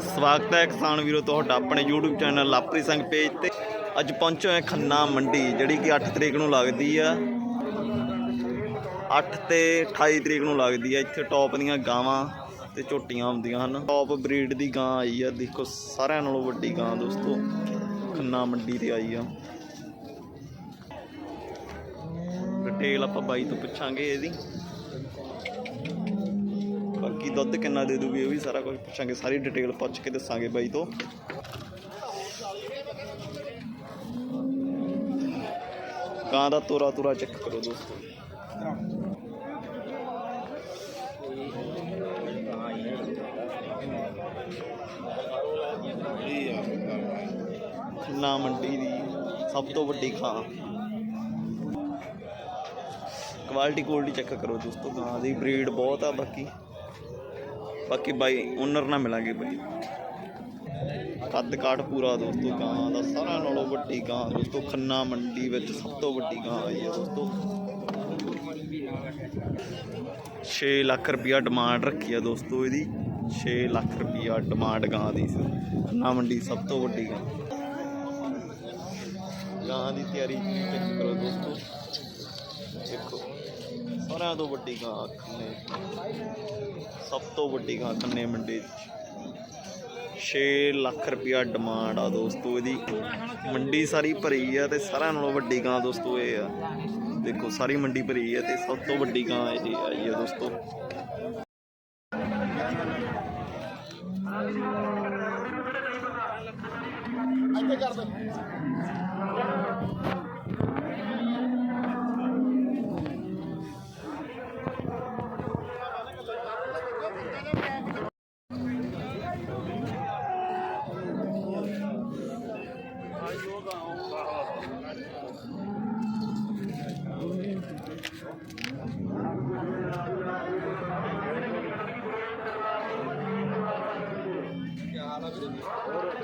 ਸਵਾਗਤ ਹੈ ਕਿਸਾਨ ਵੀਰੋ ਤੁਹਾਡਾ ਆਪਣੇ YouTube ਚੈਨਲ ਲਾਪਰੀ ਸਿੰਘ ਪੇਜ ਤੇ। ਅੱਜ ਪਹੁੰਚੇ ਹੋਏ ਖੰਨਾ ਮੰਡੀ, ਜਿਹੜੀ ਕਿ 8 ਤਰੀਕ ਨੂੰ ਲੱਗਦੀ ਆ। 8 ਤੇ 28 ਤਰੀਕ ਨੂੰ ਲੱਗਦੀ ਆ, ਇੱਥੇ ਟੌਪ ਦੀਆਂ ਗਾਵਾਂ ਤੇ ਝੋਟੀਆਂ ਹੁੰਦੀਆਂ ਹਨ। ਟੌਪ ਬਰੀਡ ਦੀ ਗਾਂ ਆਈ ਆ, ਦੇਖੋ ਸਾਰਿਆਂ ਨਾਲੋਂ ਵੱਡੀ ਗਾਂ ਦੋਸਤੋ, ਖੰਨਾ ਮੰਡੀ ਤੇ ਆਈ ਆ। ਡਿਟੇਲ ਆਪਾਂ ਬਾਈ ਤੋਂ ਪੁੱਛਾਂਗੇ ਇਹਦੀ। ਦੁੱਧ ਕਿੰਨਾ ਦੇ ਦੂਗੀ ਇਹ ਵੀ ਸਾਰਾ ਕੁਝ ਪੁੱਛਾਂਗੇ, ਸਾਰੀ ਡਿਟੇਲ ਪੁੱਛ ਕੇ ਦੱਸਾਂਗੇ ਬਾਈ ਤੋਂ। ਕਾਂ ਦਾ ਤੋਰਾ ਤੋਰਾ ਚੈੱਕ ਕਰੋ ਦੋਸਤੋ। ਖੰਨਾ ਮੰਡੀ ਦੀ ਸਭ ਤੋਂ ਵੱਡੀ ਖਾਂ। ਕੁਆਲਿਟੀ ਕੁਆਲਿਟੀ ਚੈੱਕ ਕਰੋ ਦੋਸਤੋ, ਗਾਂ ਦੀ ਬਰੀਡ ਬਹੁਤ ਆ ਬਾਕੀ। ਬਾਕੀ ਬਾਈ ਓਨਰ ਨਾਲ ਮਿਲਾਂਗੇ ਬਾਈ। ਕੱਦ ਕਾਠ ਪੂਰਾ ਦੋਸਤੋ, ਗਾਂ ਦਾ ਸਾਰਿਆਂ ਨਾਲੋਂ ਵੱਡੀ ਗਾਂ ਦੋਸਤੋ, ਖੰਨਾ ਮੰਡੀ ਵਿੱਚ ਸਭ ਤੋਂ ਵੱਡੀ ਗਾਂ ਆਈ ਹੈ ਦੋਸਤੋ। 6 ਲੱਖ ਰੁਪਿਆ ਡਿਮਾਂਡ ਰੱਖੀ ਆ ਦੋਸਤੋ ਇਹਦੀ। 6 ਲੱਖ ਰੁਪਿਆ ਡਿਮਾਂਡ ਗਾਂ ਦੀ ਖੰਨਾ ਮੰਡੀ ਸਭ ਤੋਂ ਵੱਡੀ ਗਾਂ। ਗਾਂ ਦੀ ਤਿਆਰੀ ਚੈੱਕ ਕਰੋ ਦੋਸਤੋ। ਦੇਖੋ, ਸਾਰਿਆਂ ਤੋਂ ਵੱਡੀ ਗਾਂ ਖੰਨੇ। ਸਭ ਤੋਂ ਵੱਡੀ ਗਾਂ ਖੰਨੇ ਮੰਡੀ 6 ਲੱਖ ਰੁਪਇਆ ਡਿਮਾਂਡ ਆ ਦੋਸਤੋ ਇਹਦੀ। ਮੰਡੀ ਸਾਰੀ ਭਰੀ ਆ ਤੇ ਸਾਰਿਆਂ ਨਾਲੋਂ ਵੱਡੀ ਗਾਂ ਦੋਸਤੋ ਇਹ ਆ। ਦੇਖੋ, ਸਾਰੀ ਮੰਡੀ ਭਰੀ ਆ ਤੇ ਸਭ ਤੋਂ ਵੱਡੀ ਗਾਂ ਇਹ ਆ ਜੀ ਦੋਸਤੋ। ਇੱਥੇ ਕਰ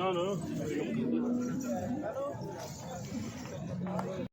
No, no.